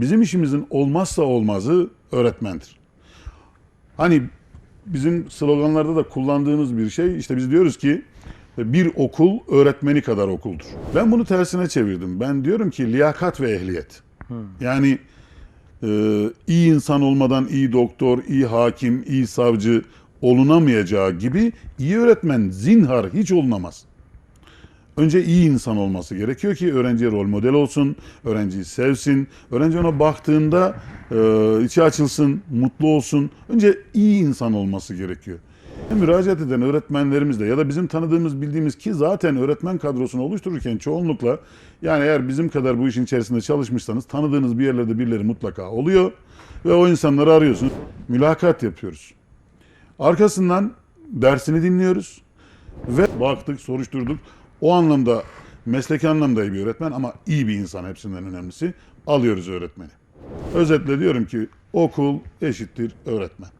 bizim işimizin olmazsa olmazı öğretmendir. Hani bizim sloganlarda da kullandığımız bir şey işte biz diyoruz ki bir okul öğretmeni kadar okuldur. Ben bunu tersine çevirdim. Ben diyorum ki liyakat ve ehliyet. Yani e, iyi insan olmadan iyi doktor, iyi hakim, iyi savcı olunamayacağı gibi iyi öğretmen zinhar hiç olunamaz. Önce iyi insan olması gerekiyor ki öğrenciye rol model olsun, öğrenciyi sevsin, öğrenci ona baktığında e, içi açılsın, mutlu olsun. Önce iyi insan olması gerekiyor. Müracaat eden öğretmenlerimiz de ya da bizim tanıdığımız, bildiğimiz ki zaten öğretmen kadrosunu oluştururken çoğunlukla yani eğer bizim kadar bu işin içerisinde çalışmışsanız tanıdığınız bir yerlerde birileri mutlaka oluyor ve o insanları arıyorsunuz. Mülakat yapıyoruz. Arkasından dersini dinliyoruz ve baktık, soruşturduk. O anlamda mesleki anlamda iyi bir öğretmen ama iyi bir insan hepsinden önemlisi. Alıyoruz öğretmeni. Özetle diyorum ki okul eşittir öğretmen.